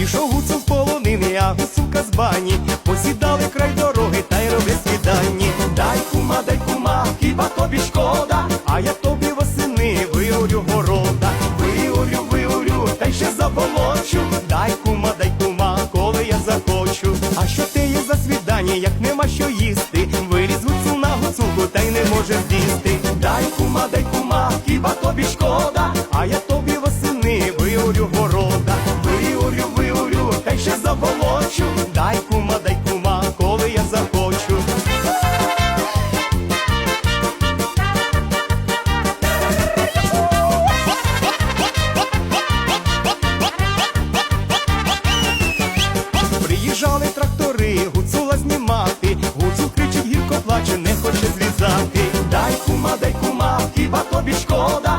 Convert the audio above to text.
ішов гуцул з полонини, а гуцулка з бані. Посідали край дороги та й роблять свіданні. Дай кума, дай кума, хіба тобі шкода, а я тобі восени виорю города, виорю, виорю, та й ще заболочу. Дай кума, дай кума, коли я захочу. А що ти є за свідання, як нема що їсти? Виліз гуцул на гуцулку, та й не може з'їсти. Дай кума, дай кума, хіба тобі шкода, Приїжджали трактори, гуцула знімати, гуцул кричить, гірко плаче, не хоче зрізати. Дай кума, дай кума, хіба тобі шкода.